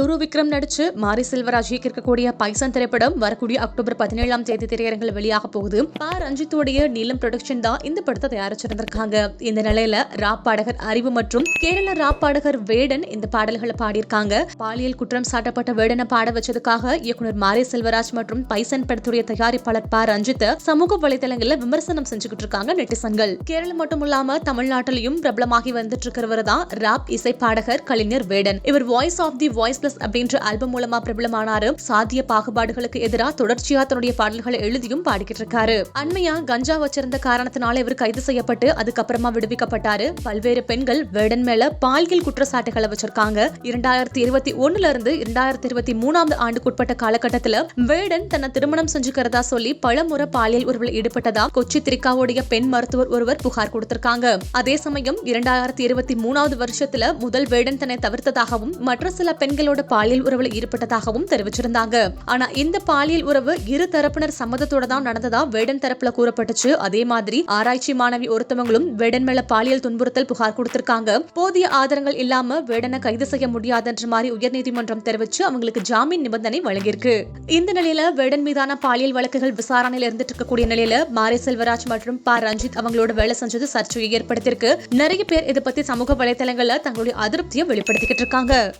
துரு விக்ரம் நடிச்சு மாரி செல்வராஜ் இயக்கிருக்கக்கூடிய பைசன் திரைப்படம் வரக்கூடிய அக்டோபர் பதினேழாம் தேதி திரையரங்கில் வெளியாக போகுது. பா. ரஞ்சித்தோடைய நீலம் ப்ரொடக்ஷன் தான் இந்த படத்தை தயாரிச்சிருந்திருக்காங்க. இந்த நிலையில ராப் பாடகர் அறிவு மற்றும் கேரள ராப் பாடகர் வேடன் இந்த பாடல்களை பாடியிருக்காங்க. பாலியல் குற்றம் சாட்டப்பட்ட வேடனை பாட வச்சதுக்காக இயக்குனர் மாரி செல்வராஜ் மற்றும் பைசன் படத்துடைய தயாரிப்பாளர் பா. ரஞ்சித் சமூக வலைதளங்கள்ல விமர்சனம் செஞ்சுக்கிட்டு இருக்காங்க நெட்டிசன்கள். கேரளம் மட்டும் இல்லாம தமிழ்நாட்டிலையும் பிரபலமாகி வந்துட்டு இருக்கிறவர் தான் ராப் இசை பாடகர் கலைஞர் வேடன். இவர் voice of the voiceless அப்படின்ற ஆல்பம் மூலமா பிரபலமானாரு. சாதிய பாகுபாடுகளுக்கு எதிராக தொடர்ச்சியா தன்னுடைய பாடல்களை எழுதியும் பாடிக்கிட்டு இருக்காரு. அண்மையா கஞ்சா வச்சிருந்த காரணத்தினால இவர் கைது செய்யப்பட்டு அதுக்கப்புறமா விடுவிக்கப்பட்டாரு. பல்வேறு பெண்கள் வேடன் மேல பாலியல் குற்றச்சாட்டுகளை வச்சிருக்காங்க. இரண்டாயிரத்தி இருபத்தி ஒண்ணுல இருந்து இரண்டாயிரத்தி இருபத்தி மூணாவது ஆண்டுக்குட்பட்ட காலகட்டத்துல வேடன் தன்னை திருமணம் செஞ்சுக்கிறதா சொல்லி பலமுறை பாலியல் உறவில் ஈடுபட்டதா கொச்சி திரிக்காவுடைய பெண் மருத்துவர் ஒருவர் புகார் கொடுத்திருக்காங்க. அதே சமயம் இரண்டாயிரத்தி இருபத்தி மூணாவது வருஷத்துல முதல் வேடன் தன்னை தவிர்த்ததாகவும் மற்ற சில பெண்களோட பாலியல் உறவில் ஈடுபட்டதாகவும் தெரிவிச்சிருந்தாங்க. ஆனா இந்த பாலியல் உறவு இரு தரப்பினர் சம்மதத்தோட தான் நடந்ததா வேடன் தரப்புல கூறப்பட்டுச்சு. அதே மாதிரி ஆராய்ச்சி மாணவி ஒருத்தவங்களும் வேடன் மேல பாலியல் துன்புறுத்தல் புகார் கொடுத்திருக்காங்க. போதிய ஆதாரங்கள் இல்லாம வேடனை கைது செய்ய முடியாதுன்ற மாதிரி உயர்நீதிமன்றம் தெரிவிச்சு அவங்களுக்கு ஜாமீன் நிபந்தனை வழங்கியிருக்கு. இந்த நிலையில வேடன் மீதான பாலியல் வழக்குகள் விசாரணையில இருந்துட்டு இருக்கக்கூடிய நிலையில மாரி செல்வராஜ் மற்றும் ப. ரஞ்சித் அவங்களோட வேலை செஞ்சது சர்ச்சையை ஏற்படுத்தியிருக்கு. நிறைய பேர் இதை பத்தி சமூக வலைதளங்கள்ல தங்களுடைய அதிருப்தியை வெளிப்படுத்திக்கிட்டு இருக்காங்க.